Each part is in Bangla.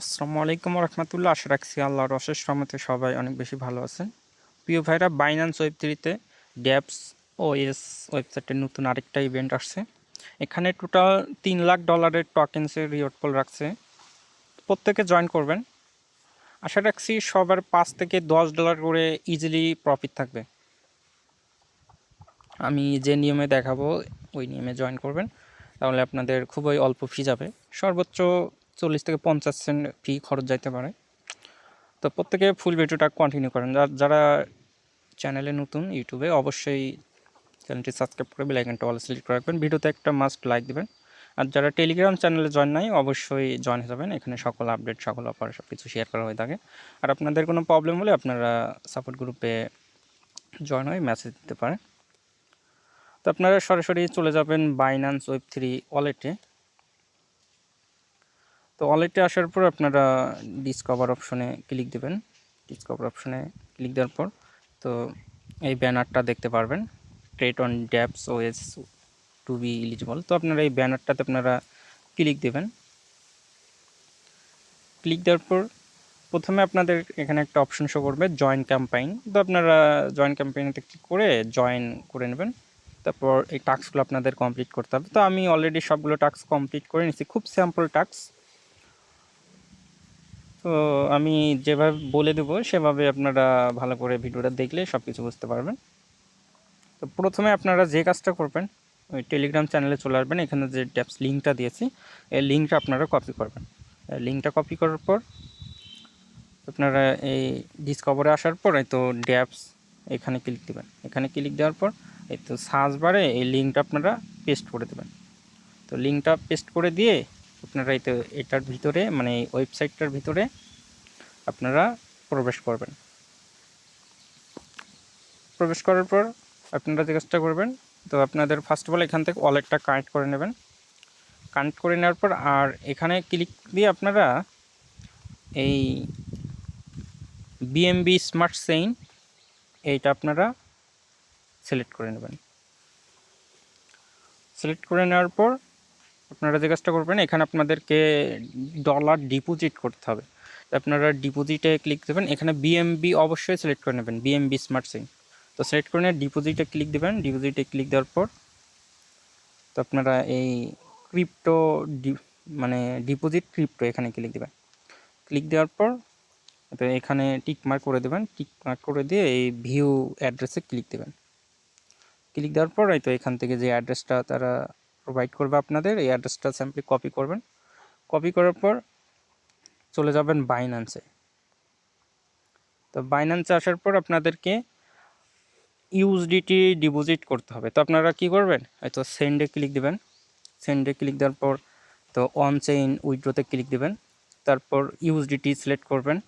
আসসালামু আলাইকুম রহমতুল্লাহ। আশা রাখছি আল্লাহর অশেষ রহমতে সবাই অনেক বেশি ভালো আছেন। প্রিয় ভাইরা বাইন্যান্স ওয়েব থ্রিতে ড্যাপস ও এস ওয়েবসাইটের নতুন আরেকটা ইভেন্ট আসছে। এখানে টোটাল তিন লাখ ডলারের টকেন্সের রিওয়ার্ড পোল রাখছে। প্রত্যেকে জয়েন করবেন। আশা রাখছি সবার পাঁচ থেকে দশ ডলার করে ইজিলি প্রফিট থাকবে। আমি যে নিয়মে দেখাবো, ওই নিয়মে জয়েন করবেন। তাহলে আপনাদের খুবই অল্প ফি যাবে। সর্বোচ্চ চল্লিশ থেকে পঞ্চাশ সেন্ট ফি খরচ যাইতে পারে। তো প্রত্যেকে ফুল ভিডিওটা কন্টিনিউ করেন। যার- চ্যানেলে নতুন ইউটিউবে অবশ্যই চ্যানেলটি সাবস্ক্রাইব করে বেলাইকনটা অল সিলেক্ট করে রাখবেন। ভিডিওতে একটা মাস্ট লাইক দেবেন। আর যারা টেলিগ্রাম চ্যানেলে জয়েন নাই, অবশ্যই জয়েন হয়ে যাবেন। এখানে সকল আপডেট সকল অফার সব কিছু শেয়ার করা হয়ে থাকে। আর আপনাদের কোনো প্রবলেম হলে আপনারা সাপোর্ট গ্রুপে জয়েন হয়ে মেসেজ দিতে পারেন। তো আপনারা সরাসরি চলে যাবেন বাইনান্স ওয়েব থ্রি ওয়ালেটে তো ওয়ালেটে আসার পর আপনারা ডিসকভার অপশনে ক্লিক দেবেন। ডিসকভার অপশনে ক্লিক দেওয়ার পর তো এই ব্যানারটা দেখতে পারবেন। Trade on dapps OS to be eligible তো আপনারা এই ব্যানারটাতে আপনারা ক্লিক দেবেন। ক্লিক দেওয়ার পর প্রথমে আপনাদের এখানে একটা অপশন শো করবে জয়েন ক্যাম্পাইন তো আপনারা জয়েন ক্যাম্পাইনেতে ক্লিক করে জয়েন করে নেবেন। তারপর এই টাস্কগুলো আপনাদের কমপ্লিট করতে হবে। তো আমি অলরেডি সবগুলো টাস্ক কমপ্লিট করে নিচ্ছি খুব স্যাম্পল টাস্ক তো আমি যেভাবে বলে দেবো, সেভাবে আপনারা ভালো করে ভিডিওটা দেখলে সব কিছু বুঝতে পারবেন। তো প্রথমে আপনারা যে কাজটা করবেন, ওই টেলিগ্রাম চ্যানেলে চলে আসবেন। এখানে যে ট্যাপস লিঙ্কটা দিয়েছি, এই লিঙ্কটা আপনারা কপি করবেন। লিঙ্কটা কপি করার পর আপনারা এই ডিসকভারে আসার পর এই তো ড্যাপস এখানে ক্লিক দেবেন। এখানে ক্লিক দেওয়ার পর এই তো সার্চ বারে এই লিঙ্কটা আপনারা পেস্ট করে দেবেন। তো লিঙ্কটা পেস্ট করে দিয়ে আপনারা এই তো এটার ভিতরে মানে ওয়েবসাইটটার ভিতরে আপনারা প্রবেশ করবেন। প্রবেশ করার পর আপনারা যে কাজটা করবেন, তো আপনাদের ফার্স্ট অফ অল এখান থেকে ওয়ালেটটা কানেক্ট করে নেবেন। কানেক্ট করে নেওয়ার পর আর এখানে ক্লিক দিয়ে আপনারা এই বিএমবি স্মার্ট সেইন এইটা আপনারা সিলেক্ট করে নেবেন। সিলেক্ট করে নেওয়ার পর আপনারা যে কাজটা করবেন, এখানে আপনাদেরকে ডলার ডিপোজিট করতে হবে। আপনারা ডিপোজিটে ক্লিক দেবেন, এখানে বিএমবি অবশ্যই সিলেক্ট করে নেবেন বিএমবি স্মার্ট সিম তো সিলেক্ট করে নিয়ে ডিপোজিটে ক্লিক দেবেন ডিপোজিটে ক্লিক দেওয়ার পর তো আপনারা এই ক্রিপ্টো ডি মানে ডিপোজিট ক্রিপ্টো এখানে ক্লিক দেবেন। ক্লিক দেওয়ার পর তো এখানে টিক মার্ক করে দেবেন টিক মার্ক করে দিয়ে এই ভিউ অ্যাড্রেসে ক্লিক দেবেন। ক্লিক দেওয়ার পর তো এখান থেকে যে অ্যাড্রেসটা তারা প্রোভাইড করবে আপনাদের, এই অ্যাড্রেসটা সিম্পলি কপি করবেন। কপি করার পর চলে যাবেন বাইন্যান্সে তো বাইন্যান্সে আসার পর আপনাদেরকে ইউএসডিটি ডিপোজিট করতে হবে। তো আপনারা কি করবেন? হয়তো সেন্ডে ক্লিক দিবেন। সেন্ডে ক্লিক দেওয়ার পর তো অন চেইন উইড্রোতে ক্লিক দিবেন। তারপর ইউএসডিটি সিলেক্ট করবেন।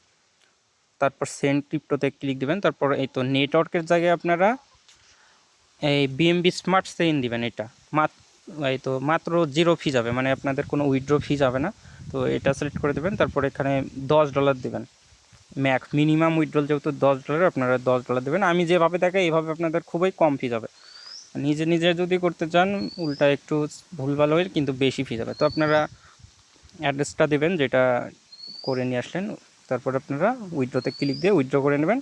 তারপর সেন্ড ক্রিপ্টোতে ক্লিক দিবেন। তারপর এই তো নেটওয়ার্কের জায়গায় আপনারা এই বিএমবি স্মার্ট চেইন দিবেন এটা। মাত্র এই তো মাত্র জিরো ফি যাবে মানে আপনাদের কোনো উইথড্র ফি যাবে না। তো এটা সিলেক্ট করে দেবেন, তারপর এখানে দশ ডলার দেবেন। ম্যাক্স মিনিমাম উইথড্রল যেহেতু দশ ডলার আপনারা দশ ডলার দেবেন। আমি যেভাবে দেখাই এইভাবে আপনাদের খুবই কম ফি যাবে। নিজে নিজে যদি করতে চান, উল্টা একটু ভুলভাল হয়ে, কিন্তু বেশি ফি যাবে। তো আপনারা অ্যাড্রেসটা দেবেন, যেটা করে নিয়ে আসলেন, তারপর আপনারা উইথড্রতে ক্লিক দিয়ে উইথড্র করে নেবেন।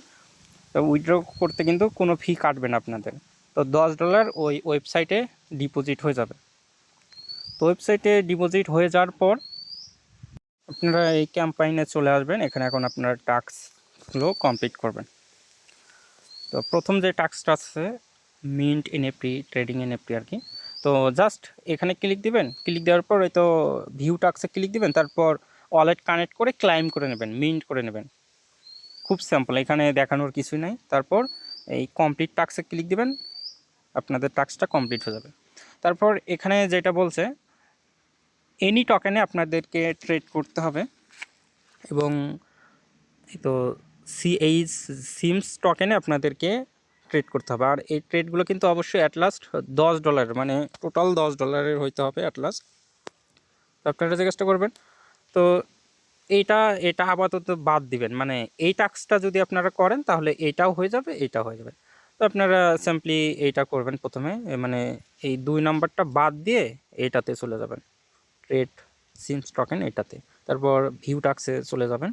তো উইথড্র করতে কিন্তু কোনো ফি কাটবে না আপনাদের। তো দশ ডলার ওই ওয়েবসাইটে ডিপোজিট হয়ে যাবে। তো ওয়েবসাইটে ডিপোজিট হয়ে যাওয়ার পর আপনারা এই ক্যাম্পাইনে চলে আসবেন, এখানে এখন আপনারা টাস্কগুলো কমপ্লিট করবেন। তো প্রথম যে টাস্কটা আছে মিন্ট এনএফটি ট্রেডিং এনএফটি আর কি, তো জাস্ট এখানে ক্লিক দিবেন ক্লিক দেওয়ার পর এই তো ভিউ টাক্সে ক্লিক দিবেন, তারপর ওয়ালেট কানেক্ট করে ক্লাইম করে নেবেন মিন্ট করে নেবেন। খুব সিম্পল এখানে দেখানোর কিছুই নাই। তারপর এই কমপ্লিট টাক্সে ক্লিক দিবেন আপনাদের টাস্কটা কমপ্লিট হয়ে যাবে। তারপর এখানে যেটা বলছে এনি টকেনে আপনাদেরকে ট্রেড করতে হবে এবং তো সিএইচ সিমস টকেনে আপনাদেরকে ট্রেড করতে হবে। আর এই ট্রেডগুলো কিন্তু অবশ্যই অ্যাট লাস্ট দশ ডলারের মানে টোটাল দশ ডলারের হইতে হবে অ্যাট লাস্ট তো আপনারা কাজটা করবেন, তো এইটা এটা আপাতত বাদ দিবেন। মানে এই টাস্কটা যদি আপনারা করেন, তাহলে এইটাও হয়ে যাবে এইটাও হয়ে যাবে। তো আপনারা সিম্পলি এইটা করবেন প্রথমে। মানে এই দুই নাম্বারটা বাদ দিয়ে এইটাতে চলে যাবেন। ট্রেড সিমস টোকেন এটাতে তারপর ভিউ টাক্সে চলে যাবেন।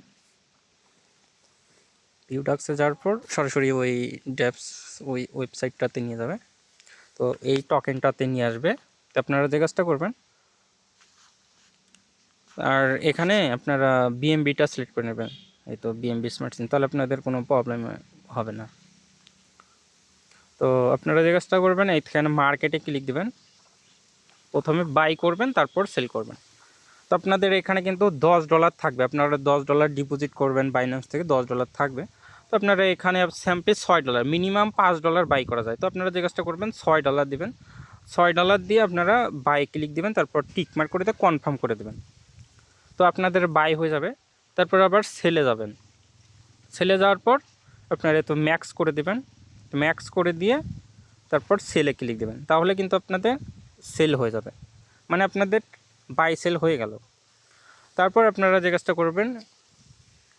ভিউ টাক্সে যাওয়ার পর সরাসরি ওই ড্যাপস ওই ওয়েবসাইটটাতে নিয়ে যাবে। তো এই টোকেনটাতে নিয়ে আসবে। তো আপনারা যে কাজটা করবেন, আর এখানে আপনারা বিএমবিটা সিলেক্ট করে নেবেন। এই তো বিএমবি স্মার্ট সিম তাহলে আপনাদের কোনো প্রবলেম হবে না। তো আপনারা যে কাজটা করবেন, এইখানে মার্কেটে ক্লিক দেবেন। প্রথমে বাই করবেন, তারপর সেল করবেন। তো আপনাদের এখানে কিন্তু দশ ডলার থাকবে। আপনারা দশ ডলার ডিপোজিট করবেন বাইন্যান্স থেকে, দশ ডলার থাকবে। তো আপনারা এখানে স্যাম্পে ছয় ডলার মিনিমাম পাঁচ ডলার বাই করা যায়। তো আপনারা যে কাজটা করবেন, ছয় ডলার দিবেন। ছয় ডলার দিয়ে আপনারা বাই ক্লিক দিবেন, তারপর টিক মার্ক করে দিয়ে কনফার্ম করে দেবেন। তো আপনাদের বাই হয়ে যাবে, তারপর আবার সেলে যাবেন। সেলে যাওয়ার পর আপনারা তো ম্যাক্স করে দেবেন। ম্যাক্স করে দিয়ে তারপর সেলে ক্লিক দেবেন। তাহলে কিন্তু আপনাদের সেল হয়ে যাবে। মানে আপনাদের বাই সেল হয়ে গেল। তারপর আপনারা যে কাজটা করবেন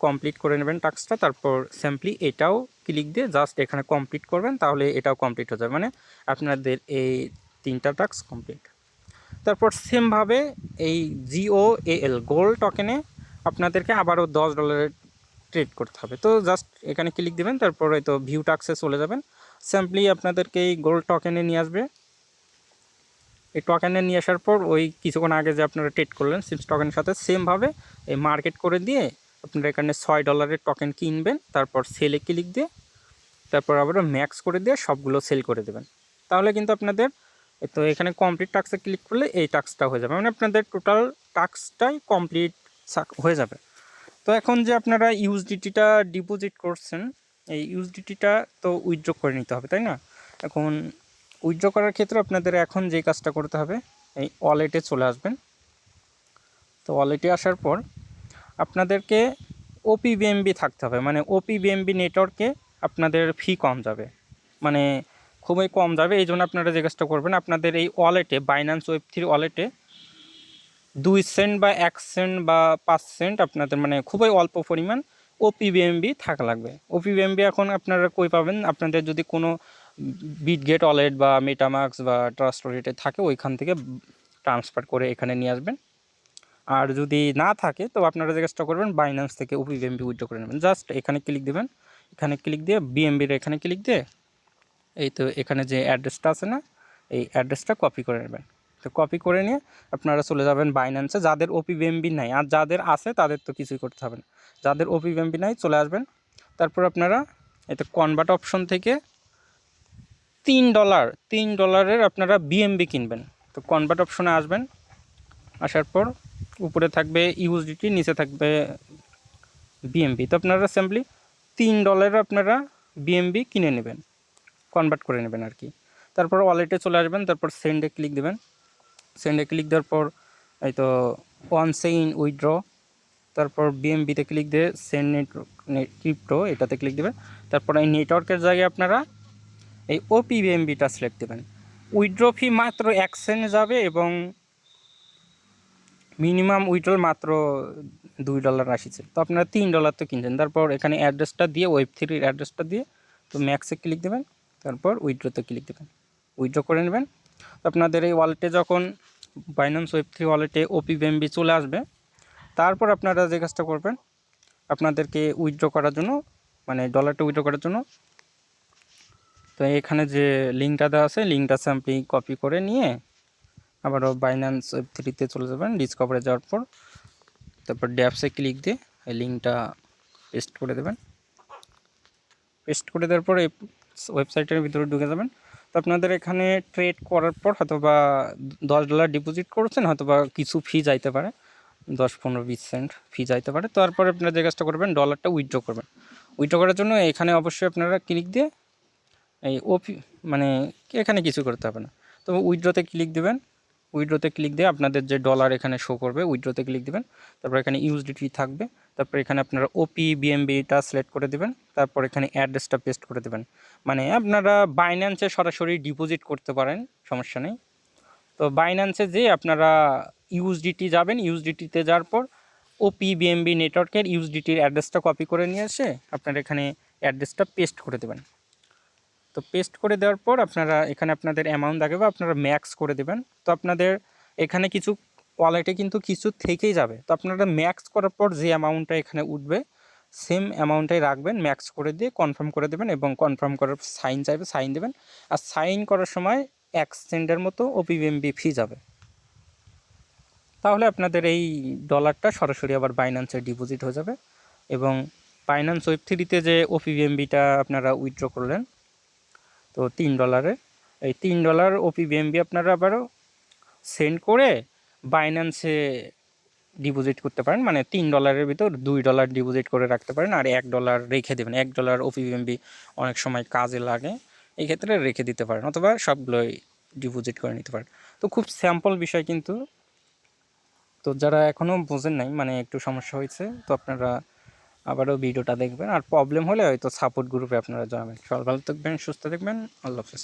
কমপ্লিট করে নেবেন টাস্কটা তারপর সিম্পলি এটাও ক্লিক দিয়ে জাস্ট এখানে কমপ্লিট করবেন, তাহলে এটাও কমপ্লিট হয়ে যাবে। মানে আপনাদের এই তিনটা টাস্ক কমপ্লিট তারপর সেমভাবে এই জিও এল গোল্ড টকেনে আপনাদেরকে আবারও দশ ডলারের ট্রেড করতে হবে। তো জাস্ট এখানে ক্লিক দেবেন, তারপর হয়তো ভিউ টাক্সে চলে যাবেন। সিম্পলি আপনাদেরকে এই গোল্ড টকেনে নিয়ে আসবে। এই টকেনে নিয়ে আসার পর ওই কিছুক্ষণ আগে যে আপনারা ট্রেড করলেন সিমস টকেনের সাথে সেমভাবে এই মার্কেট করে দিয়ে আপনারা এখানে ছয় ডলারের টোকেন কিনবেন, তারপর সেলে ক্লিক দিয়ে, তারপর আবার ম্যাক্স করে দিয়ে সবগুলো সেল করে দেবেন। তাহলে কিন্তু আপনাদের তো এখানে কমপ্লিট টাস্কে ক্লিক করলে এই টাস্কটা হয়ে যাবে। মানে আপনাদের টোটাল টাস্কটাই কমপ্লিট হয়ে যাবে। তো এখন যে আপনারা ইউএসডিটিটা ডিপোজিট করছেন, এই ইউএসডিটিটা তো উইথড্র করে নিতে হবে, তাই না? এখন উইথড্র করার ক্ষেত্রে আপনাদের এখন যে কাজটা করতে হবে, এই ওয়ালেটে চলে আসবেন। তো ওয়ালেটে আসার পর আপনাদেরকে ওপি বিএমবি থাকতে হবে মানে ওপি বিএমবি নেটওয়ার্কে আপনাদের ফি কম যাবে। মানে খুবই কম যাবে, এই জন্য আপনারা যে কাজটা করবেন, আপনাদের এই ওয়ালেটে বাইন্যান্স ওয়েব থ্রি ওয়ালেটে দুই সেন্ট বা এক সেন্ট বা পাঁচ সেন্ট আপনাদের মানে খুবই অল্প পরিমাণ ওপি বিএমবি থাকা লাগবে। ওপি বিএমবি এখন আপনারা কই পাবেন? আপনাদের যদি কোনো বিটগেট ওয়ালেট বা মেটামাক্স বা ট্রাস্ট ওয়ালেটে থাকে, ওইখান থেকে ট্রান্সফার করে এখানে নিয়ে আসবেন। আর যদি না থাকে, তো আপনারা কাজটা করবেন বাইন্যান্স থেকে ওপি বিএমবি উইথড্র করে নেবেন। জাস্ট এখানে ক্লিক দেবেন। এখানে ক্লিক দিয়ে বিএমবির এখানে ক্লিক দিয়ে, এই তো এখানে যে অ্যাড্রেসটা আছে না, এই অ্যাড্রেসটা কপি করে নেবেন। তো কপি করে নিয়ে আপনারা চলে যাবেন বাইন্যান্সে যাদের ওপি বিএমবি নাই, আর যাদের আছে তাদের তো কিছুই করতে হবে না। যাদের ওপি বিএমবি নাই, চলে আসবেন। তারপর আপনারা এতে কনভার্ট অপশন থেকে তিন ডলার তিন ডলারের আপনারা বিএমবি কিনবেন। তো কনভার্ট অপশনে আসবেন। আসার পর উপরে থাকবে ইউএসডিটি নিচে থাকবে বিএমবি তো আপনারা সিম্পলি তিন ডলারের আপনারা বিএমবি কিনে নেবেন। কনভার্ট করে নেবেন আর কি। তারপর ওয়ালেটে চলে আসবেন। তারপর সেন্ডে ক্লিক দেবেন। সেন্ডে ক্লিক দেওয়ার পর, এই তো ওয়ান সেইন উইথড্র তারপর বিএমবিতে ক্লিক দিয়ে সেন্ড নেট ক্রিপ্টো এটাতে ক্লিক দেবেন। তারপর এই নেটওয়ার্কের জায়গায় আপনারা এই ওপি বিএমবিটা সিলেক্ট দেবেন। উইথড্র ফি মাত্র এক সেন্ট যাবে এবং মিনিমাম উইথড্র মাত্র দুই ডলার আসিছে। তো আপনারা তিন ডলার তো কিনছেন। তারপর এখানে অ্যাড্রেসটা দিয়ে ওয়েব থ্রির অ্যাড্রেসটা দিয়ে, তো ম্যাক্সে ক্লিক দেবেন। তারপর উইথড্রোতে ক্লিক দেবেন। উইথড্র করে নেবেন। আপনাদের এই ওয়ালেটে যখন বাইন্যান্স ওয়েব থ্রি ওয়ালেটে ওপি বিএমবি চলে আসবে। তারপর আপনারা যে কাজটা করবেন, আপনাদেরকে উইথড্র করার জন্য মানে ডলারটা উইথড্র করার জন্য, তো এখানে যে লিঙ্কটা দেওয়া আছে লিঙ্কটা আপনি কপি করে নিয়ে আবারও বাইন্যান্স ওয়েব থ্রিতে চলে যাবেন ডিসকভারে যাওয়ার পর, তারপর ড্যাপসে ক্লিক দিয়ে এই লিঙ্কটা পেস্ট করে দেবেন। পেস্ট করে দেওয়ার পর এই ওয়েবসাইটের ভিতরে ঢুকে যাবেন। তো আপনাদের এখানে ট্রেড করার পর হয়তো বা দশ ডলার ডিপোজিট করছেন হয়তো বা কিছু ফি যাইতে পারে। দশ, পনেরো, বিশ সেন্ট ফি যাইতে পারে। তারপরে আপনারা যে কাজটা করবেন ডলারটা উইথড্র করবেন। উইথড্র করার জন্য এখানে অবশ্যই আপনারা ক্লিক দিয়ে এই ওপি মানে এখানে কিছু করতে হবে না। তো উইথড্রতে ক্লিক দেবেন। উইথড্রোতে ক্লিক দিয়ে আপনাদের যে ডলার এখানে শো করবে উইথড্রোতে ক্লিক দেবেন। তারপর এখানে ইউএসডিটি থাকবে। তারপর এখানে আপনারা ওপি বিএমবিটা সিলেক্ট করে দেবেন, তারপর এখানে অ্যাড্রেসটা পেস্ট করে দেবেন। মানে আপনারা বাইন্যান্সে সরাসরি ডিপোজিট করতে পারেন, সমস্যা নেই। তো বাইন্যান্সে যে আপনারা ইউএসডিটি যাবেন ইউএসডিটিতে যাওয়ার পর ওপি বিএমবি নেটওয়ার্কের ইউএসডিটির অ্যাড্রেসটা কপি করে নিয়ে এসে আপনারা এখানে অ্যাড্রেসটা পেস্ট করে দেবেন। তো পেস্ট করে দেওয়ার পর আপনারা, এখানে আপনাদের অ্যামাউন্ট দেখাবে আপনারা ম্যাক্স করে দেবেন। তো আপনাদের এখানে কিছু ওয়ালেটে কিন্তু কিছু থেকেই যাবে। তো আপনারা ম্যাক্স করার পর যে অ্যামাউন্টটা এখানে উঠবে সেম অ্যামাউন্টটাই রাখবেন ম্যাক্স করে দিয়ে কনফার্ম করে দেবেন এবং কনফার্ম করার সাইন চাইবে সাইন দেবেন। আর সাইন করার সময় এক সেন্টের মতো ওপিএমবি ফি যাবে। তাহলে আপনাদের এই ডলারটা সরাসরি আবার বাইন্যান্সে ডিপোজিট হয়ে যাবে এবং বাইন্যান্স ওয়েব থ্রিতে যে ওপিবিএমবিটা আপনারা উইথড্র করলেন, তো তিন ডলারে এই তিন ডলার ওপিবিএমবি আপনারা আবারও সেন্ড করে বাইন্যান্সে ডিপোজিট করতে পারেন মানে তিন ডলারের ভিতর দুই ডলার ডিপোজিট করে রাখতে পারেন আর এক ডলার রেখে দেবেন। এক ডলার ওপিবিএমবি অনেক সময় কাজে লাগে, এই ক্ষেত্রে রেখে দিতে পারেন অথবা সবগুলোই ডিপোজিট করে নিতে পারেন। তো খুব স্যাম্পল বিষয় কিন্তু। তো যারা এখনও বোঝেন নাই মানে একটু সমস্যা হয়েছে, তো আপনারা আবারও ভিডিওটা দেখবেন। আর প্রবলেম হলে হয়তো সাপোর্ট গ্রুপে আপনারা জানাবেন সবাই ভালো থাকবেন, সুস্থ থাকবেন। আল্লাহ হাফেজ।